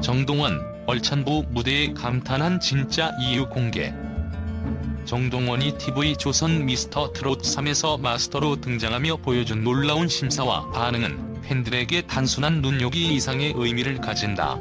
정동원, 얼찬부 무대에 감탄한 진짜 이유 공개. 정동원이 TV 조선 미스터 트롯 3에서 마스터로 등장하며 보여준 놀라운 심사와 반응은 팬들에게 단순한 눈요기 이상의 의미를 가진다.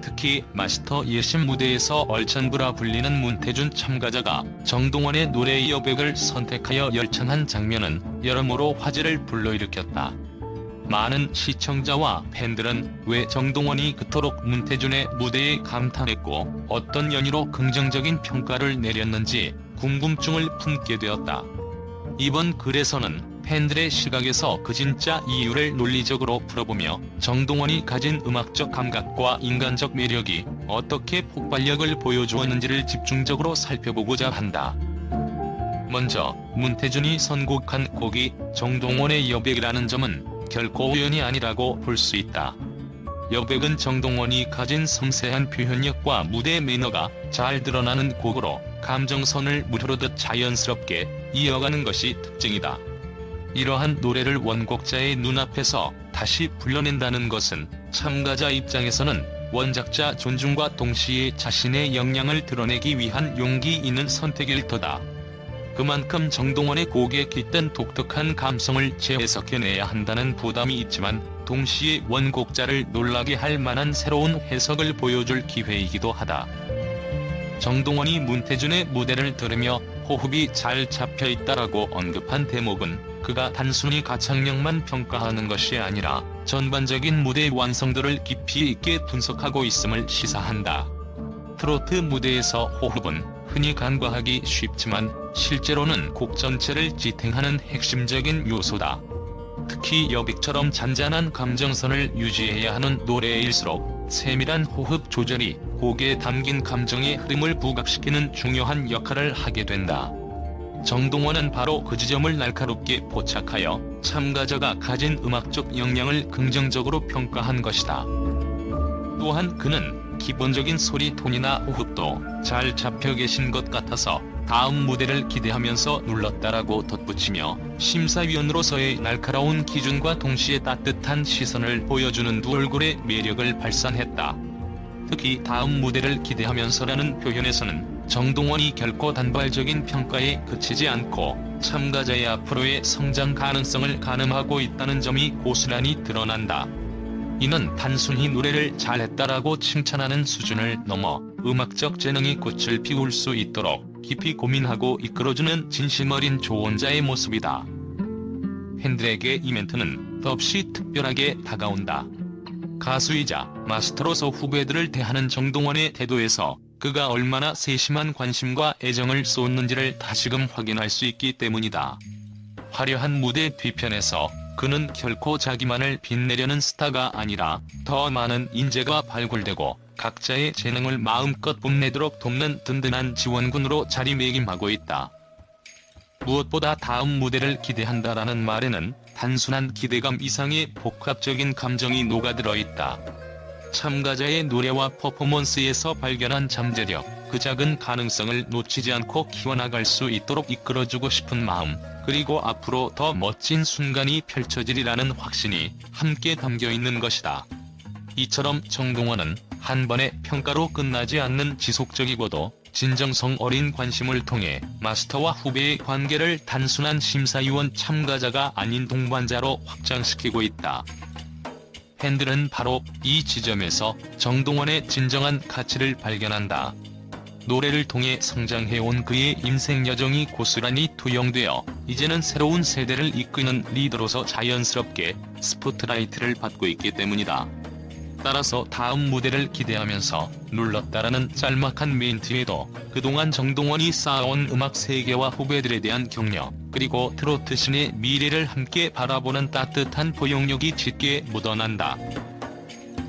특히 마스터 예심 무대에서 얼찬부라 불리는 문태준 참가자가 정동원의 노래 여백을 선택하여 열창한 장면은 여러모로 화제를 불러일으켰다. 많은 시청자와 팬들은 왜 정동원이 그토록 문태준의 무대에 감탄했고 어떤 연유로 긍정적인 평가를 내렸는지 궁금증을 품게 되었다. 이번 글에서는 팬들의 시각에서 그 진짜 이유를 논리적으로 풀어보며 정동원이 가진 음악적 감각과 인간적 매력이 어떻게 폭발력을 보여주었는지를 집중적으로 살펴보고자 한다. 먼저 문태준이 선곡한 곡이 정동원의 여백이라는 점은 결코 우연이 아니라고 볼 수 있다. 여백은 정동원이 가진 섬세한 표현력과 무대 매너가 잘 드러나는 곡으로 감정선을 물흐르듯 자연스럽게 이어가는 것이 특징이다. 이러한 노래를 원곡자의 눈앞에서 다시 불러낸다는 것은 참가자 입장에서는 원작자 존중과 동시에 자신의 역량을 드러내기 위한 용기 있는 선택일 터다. 그만큼 정동원의 곡에 깃든 독특한 감성을 재해석해내야 한다는 부담이 있지만 동시에 원곡자를 놀라게 할 만한 새로운 해석을 보여줄 기회이기도 하다. 정동원이 문태준의 무대를 들으며 호흡이 잘 잡혀있다라고 언급한 대목은 그가 단순히 가창력만 평가하는 것이 아니라 전반적인 무대 완성도를 깊이 있게 분석하고 있음을 시사한다. 트로트 무대에서 호흡은 흔히 간과하기 쉽지만 실제로는 곡 전체를 지탱하는 핵심적인 요소다. 특히 여백처럼 잔잔한 감정선을 유지해야 하는 노래일수록 세밀한 호흡 조절이 곡에 담긴 감정의 흐름을 부각시키는 중요한 역할을 하게 된다. 정동원은 바로 그 지점을 날카롭게 포착하여 참가자가 가진 음악적 역량을 긍정적으로 평가한 것이다. 또한 그는 기본적인 소리 톤이나 호흡도 잘 잡혀 계신 것 같아서 다음 무대를 기대하면서 눌렀다라고 덧붙이며 심사위원으로서의 날카로운 기준과 동시에 따뜻한 시선을 보여주는 두 얼굴의 매력을 발산했다. 특히 다음 무대를 기대하면서라는 표현에서는 정동원이 결코 단발적인 평가에 그치지 않고 참가자의 앞으로의 성장 가능성을 가늠하고 있다는 점이 고스란히 드러난다. 이는 단순히 노래를 잘했다라고 칭찬하는 수준을 넘어 음악적 재능이 꽃을 피울 수 있도록 깊이 고민하고 이끌어주는 진심 어린 조언자의 모습이다. 팬들에게 이 멘트는 덧없이 특별하게 다가온다. 가수이자 마스터로서 후배들을 대하는 정동원의 태도에서 그가 얼마나 세심한 관심과 애정을 쏟는지를 다시금 확인할 수 있기 때문이다. 화려한 무대 뒤편에서 그는 결코 자기만을 빛내려는 스타가 아니라 더 많은 인재가 발굴되고 각자의 재능을 마음껏 뽐내도록 돕는 든든한 지원군으로 자리매김하고 있다. 무엇보다 다음 무대를 기대한다라는 말에는 단순한 기대감 이상의 복합적인 감정이 녹아들어 있다. 참가자의 노래와 퍼포먼스에서 발견한 잠재력, 그 작은 가능성을 놓치지 않고 키워나갈 수 있도록 이끌어주고 싶은 마음, 그리고 앞으로 더 멋진 순간이 펼쳐지리라는 확신이 함께 담겨 있는 것이다. 이처럼 정동원은 한 번의 평가로 끝나지 않는 지속적이고도 진정성 어린 관심을 통해 마스터와 후배의 관계를 단순한 심사위원 참가자가 아닌 동반자로 확장시키고 있다. 팬들은 바로 이 지점에서 정동원의 진정한 가치를 발견한다. 노래를 통해 성장해온 그의 인생 여정이 고스란히 투영되어 이제는 새로운 세대를 이끄는 리더로서 자연스럽게 스포트라이트를 받고 있기 때문이다. 따라서 다음 무대를 기대하면서 눌렀다라는 짤막한 멘트에도 그동안 정동원이 쌓아온 음악 세계와 후배들에 대한 격려, 그리고 트로트 신의 미래를 함께 바라보는 따뜻한 포용력이 짙게 묻어난다.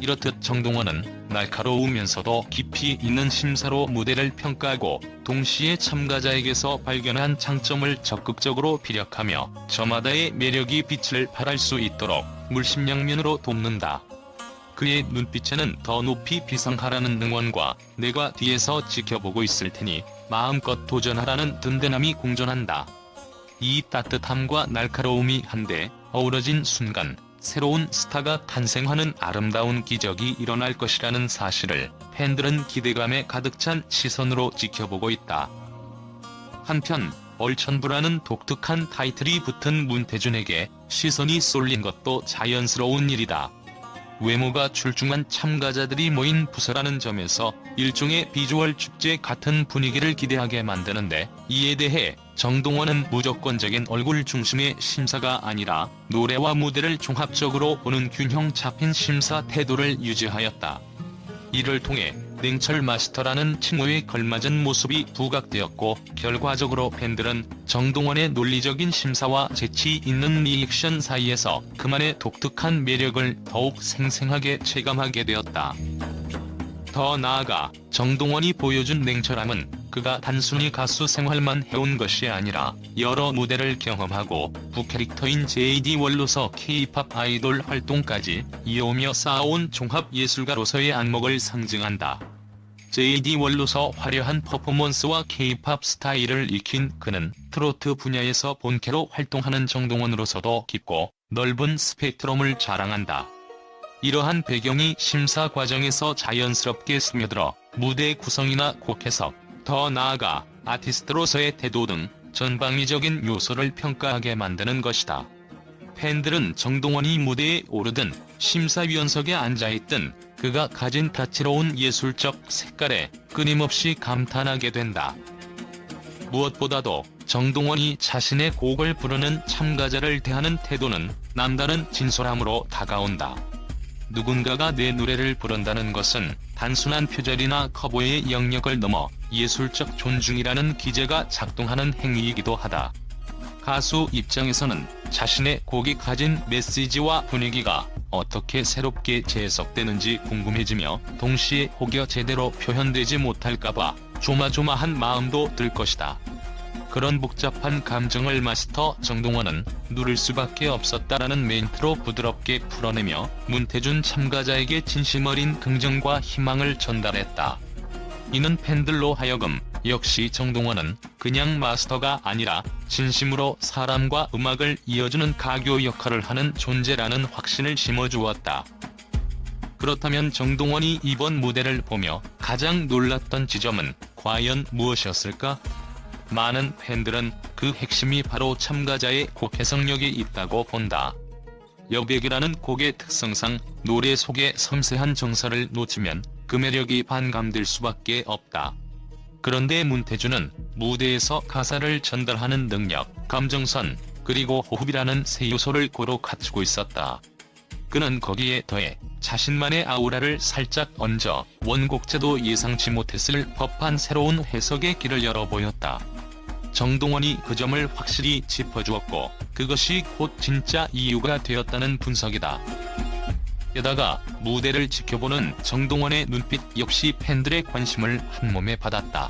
이렇듯 정동원은 날카로우면서도 깊이 있는 심사로 무대를 평가하고 동시에 참가자에게서 발견한 장점을 적극적으로 피력하며 저마다의 매력이 빛을 발할 수 있도록 물심양면으로 돕는다. 그의 눈빛에는 더 높이 비상하라는 응원과 내가 뒤에서 지켜보고 있을 테니 마음껏 도전하라는 든든함이 공존한다. 이 따뜻함과 날카로움이 한데 어우러진 순간 새로운 스타가 탄생하는 아름다운 기적이 일어날 것이라는 사실을 팬들은 기대감에 가득 찬 시선으로 지켜보고 있다. 한편 얼천부라는 독특한 타이틀이 붙은 문태준에게 시선이 쏠린 것도 자연스러운 일이다. 외모가 출중한 참가자들이 모인 부서라는 점에서 일종의 비주얼 축제 같은 분위기를 기대하게 만드는데 이에 대해 정동원은 무조건적인 얼굴 중심의 심사가 아니라 노래와 무대를 종합적으로 보는 균형 잡힌 심사 태도를 유지하였다. 이를 통해 냉철 마스터라는 칭호에 걸맞은 모습이 부각되었고 결과적으로 팬들은 정동원의 논리적인 심사와 재치 있는 리액션 사이에서 그만의 독특한 매력을 더욱 생생하게 체감하게 되었다. 더 나아가 정동원이 보여준 냉철함은 그가 단순히 가수 생활만 해온 것이 아니라 여러 무대를 경험하고 부캐릭터인 JD 월로서 K-팝 아이돌 활동까지 이어오며 쌓아온 종합 예술가로서의 안목을 상징한다. JD 월로서 화려한 퍼포먼스와 K-팝 스타일을 익힌 그는 트로트 분야에서 본캐로 활동하는 정동원으로서도 깊고 넓은 스펙트럼을 자랑한다. 이러한 배경이 심사 과정에서 자연스럽게 스며들어 무대 구성이나 곡 해석, 더 나아가 아티스트로서의 태도 등 전방위적인 요소를 평가하게 만드는 것이다. 팬들은 정동원이 무대에 오르든 심사위원석에 앉아있든 그가 가진 다채로운 예술적 색깔에 끊임없이 감탄하게 된다. 무엇보다도 정동원이 자신의 곡을 부르는 참가자를 대하는 태도는 남다른 진솔함으로 다가온다. 누군가가 내 노래를 부른다는 것은 단순한 표절이나 커버의 영역을 넘어 예술적 존중이라는 기제가 작동하는 행위이기도 하다. 가수 입장에서는 자신의 곡이 가진 메시지와 분위기가 어떻게 새롭게 재해석되는지 궁금해지며 동시에 혹여 제대로 표현되지 못할까봐 조마조마한 마음도 들 것이다. 그런 복잡한 감정을 마스터 정동원은 누를 수밖에 없었다라는 멘트로 부드럽게 풀어내며 문태준 참가자에게 진심 어린 긍정과 희망을 전달했다. 이는 팬들로 하여금 역시 정동원은 그냥 마스터가 아니라 진심으로 사람과 음악을 이어주는 가교 역할을 하는 존재라는 확신을 심어주었다. 그렇다면 정동원이 이번 무대를 보며 가장 놀랐던 지점은 과연 무엇이었을까? 많은 팬들은 그 핵심이 바로 참가자의 곡 해석력에 있다고 본다. 여백이라는 곡의 특성상 노래 속의 섬세한 정서를 놓치면 그 매력이 반감될 수밖에 없다. 그런데 문태준은 무대에서 가사를 전달하는 능력, 감정선, 그리고 호흡이라는 세 요소를 고루 갖추고 있었다. 그는 거기에 더해 자신만의 아우라를 살짝 얹어 원곡자도 예상치 못했을 법한 새로운 해석의 길을 열어 보였다. 정동원이 그 점을 확실히 짚어주었고 그것이 곧 진짜 이유가 되었다는 분석이다. 게다가 무대를 지켜보는 정동원의 눈빛 역시 팬들의 관심을 한몸에 받았다.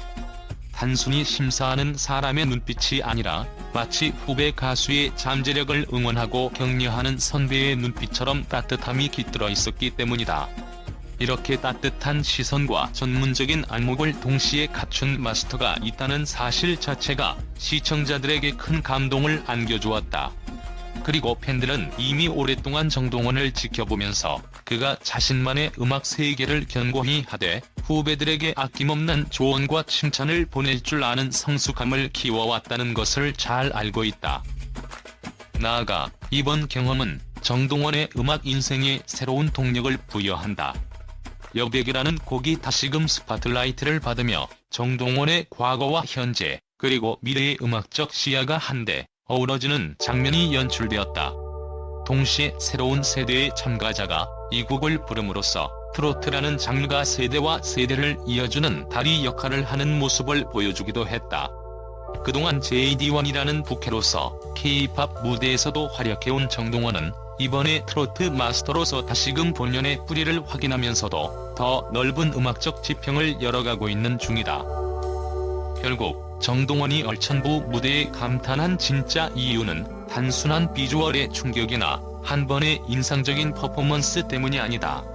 단순히 심사하는 사람의 눈빛이 아니라 마치 후배 가수의 잠재력을 응원하고 격려하는 선배의 눈빛처럼 따뜻함이 깃들어 있었기 때문이다. 이렇게 따뜻한 시선과 전문적인 안목을 동시에 갖춘 마스터가 있다는 사실 자체가 시청자들에게 큰 감동을 안겨주었다. 그리고 팬들은 이미 오랫동안 정동원을 지켜보면서 그가 자신만의 음악 세계를 견고히 하되 후배들에게 아낌없는 조언과 칭찬을 보낼 줄 아는 성숙함을 키워왔다는 것을 잘 알고 있다. 나아가 이번 경험은 정동원의 음악 인생에 새로운 동력을 부여한다. 여백이라는 곡이 다시금 스파트라이트를 받으며 정동원의 과거와 현재 그리고 미래의 음악적 시야가 한데 어우러지는 장면이 연출되었다. 동시에 새로운 세대의 참가자가 이 곡을 부름으로써 트로트라는 장르가 세대와 세대를 이어주는 다리 역할을 하는 모습을 보여주기도 했다. 그동안 JD1이라는 부캐로서 K-팝 무대에서도 활약해온 정동원은 이번에 트로트 마스터로서 다시금 본연의 뿌리를 확인하면서도 더 넓은 음악적 지평을 열어가고 있는 중이다. 결국 정동원이 얼천부 무대에 감탄한 진짜 이유는 단순한 비주얼의 충격이나 한 번의 인상적인 퍼포먼스 때문이 아니다.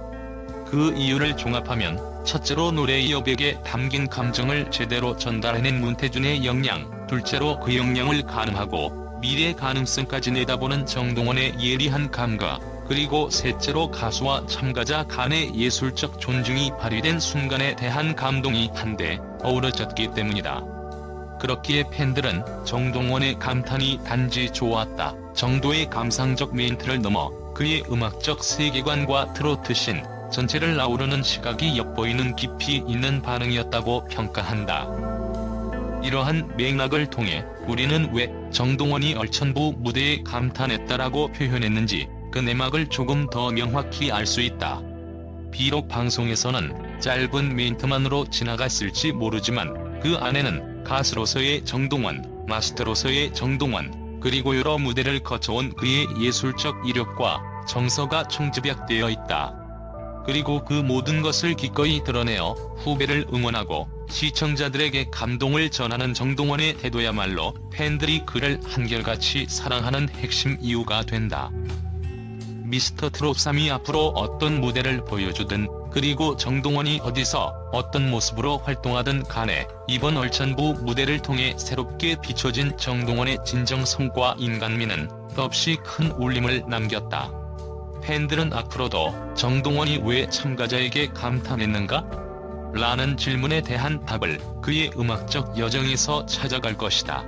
그 이유를 종합하면 첫째로 노래의 여백에 담긴 감정을 제대로 전달해낸 문태준의 역량, 둘째로 그 역량을 가늠하고 미래 가능성까지 내다보는 정동원의 예리한 감각, 그리고 셋째로 가수와 참가자 간의 예술적 존중이 발휘된 순간에 대한 감동이 한데 어우러졌기 때문이다. 그렇기에 팬들은 정동원의 감탄이 단지 좋았다 정도의 감상적 멘트를 넘어 그의 음악적 세계관과 트로트신 전체를 아우르는 시각이 엿보이는 깊이 있는 반응이었다고 평가한다. 이러한 맥락을 통해 우리는 왜 정동원이 얼천부 무대에 감탄했다라고 표현했는지 그 내막을 조금 더 명확히 알 수 있다. 비록 방송에서는 짧은 멘트만으로 지나갔을지 모르지만 그 안에는 가수로서의 정동원, 마스터로서의 정동원, 그리고 여러 무대를 거쳐온 그의 예술적 이력과 정서가 총집약되어 있다. 그리고 그 모든 것을 기꺼이 드러내어 후배를 응원하고 시청자들에게 감동을 전하는 정동원의 태도야말로 팬들이 그를 한결같이 사랑하는 핵심 이유가 된다. 미스터 트롯 3이 앞으로 어떤 무대를 보여주든 그리고 정동원이 어디서 어떤 모습으로 활동하든 간에 이번 얼천부 무대를 통해 새롭게 비춰진 정동원의 진정 성과 인간미는 더없이 큰 울림을 남겼다. 팬들은 앞으로도 정동원이 왜 참가자에게 감탄했는가? 라는 질문에 대한 답을 그의 음악적 여정에서 찾아갈 것이다.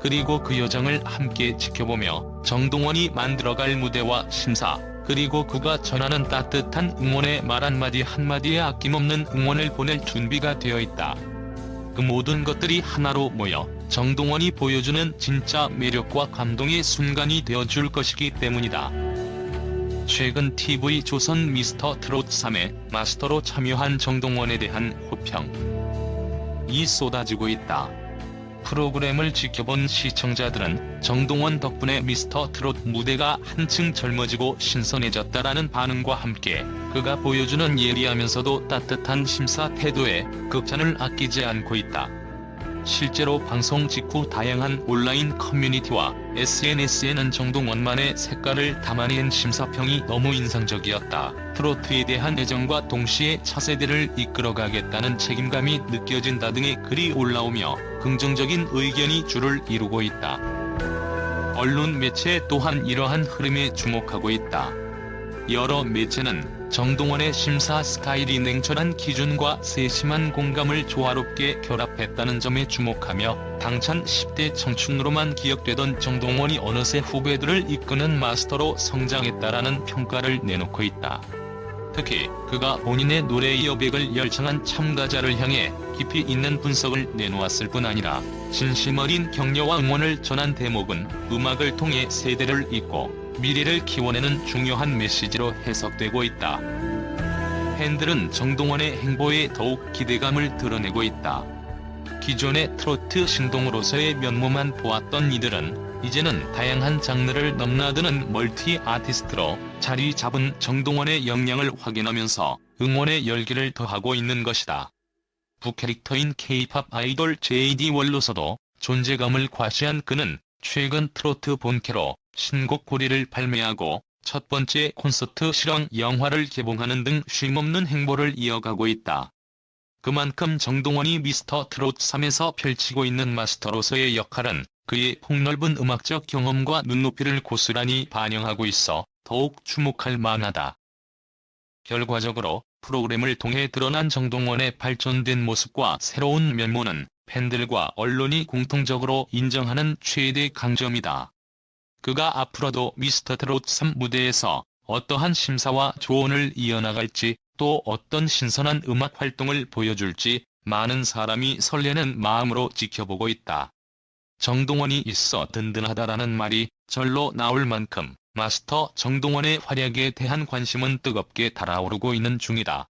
그리고 그 여정을 함께 지켜보며 정동원이 만들어갈 무대와 심사, 그리고 그가 전하는 따뜻한 응원의 말 한마디 한마디에 아낌없는 응원을 보낼 준비가 되어 있다. 그 모든 것들이 하나로 모여 정동원이 보여주는 진짜 매력과 감동의 순간이 되어줄 것이기 때문이다. 최근 TV 조선 미스터 트롯 3의 마스터로 참여한 정동원에 대한 호평 이 쏟아지고 있다. 프로그램을 지켜본 시청자들은 정동원 덕분에 미스터 트롯 무대가 한층 젊어지고 신선해졌다라는 반응과 함께 그가 보여주는 예리하면서도 따뜻한 심사 태도에 극찬을 아끼지 않고 있다. 실제로 방송 직후 다양한 온라인 커뮤니티와 SNS에는 정동원만의 색깔을 담아낸 심사평이 너무 인상적이었다. 트로트에 대한 애정과 동시에 차세대를 이끌어가겠다는 책임감이 느껴진다 등의 글이 올라오며 긍정적인 의견이 줄을 이루고 있다. 언론 매체 또한 이러한 흐름에 주목하고 있다. 여러 매체는 정동원의 심사 스타일이 냉철한 기준과 세심한 공감을 조화롭게 결합했다는 점에 주목하며 당찬 10대 청춘으로만 기억되던 정동원이 어느새 후배들을 이끄는 마스터로 성장했다라는 평가를 내놓고 있다. 특히 그가 본인의 노래의 여백을 열창한 참가자를 향해 깊이 있는 분석을 내놓았을 뿐 아니라 진심 어린 격려와 응원을 전한 대목은 음악을 통해 세대를 잇고 미래를 키워내는 중요한 메시지로 해석되고 있다. 팬들은 정동원의 행보에 더욱 기대감을 드러내고 있다. 기존의 트로트 신동으로서의 면모만 보았던 이들은 이제는 다양한 장르를 넘나드는 멀티 아티스트로 자리 잡은 정동원의 역량을 확인하면서 응원의 열기를 더하고 있는 것이다. 부캐릭터인 K-팝 아이돌 JD 월로서도 존재감을 과시한 그는 최근 트로트 본캐로 신곡 고리를 발매하고 첫 번째 콘서트 실황 영화를 개봉하는 등 쉼없는 행보를 이어가고 있다. 그만큼 정동원이 미스터 트롯 3에서 펼치고 있는 마스터로서의 역할은 그의 폭넓은 음악적 경험과 눈높이를 고스란히 반영하고 있어 더욱 주목할 만하다. 결과적으로 프로그램을 통해 드러난 정동원의 발전된 모습과 새로운 면모는 팬들과 언론이 공통적으로 인정하는 최대 강점이다. 그가 앞으로도 미스터 트롯 3 무대에서 어떠한 심사와 조언을 이어나갈지 또 어떤 신선한 음악 활동을 보여줄지 많은 사람이 설레는 마음으로 지켜보고 있다. 정동원이 있어 든든하다라는 말이 절로 나올 만큼 마스터 정동원의 활약에 대한 관심은 뜨겁게 달아오르고 있는 중이다.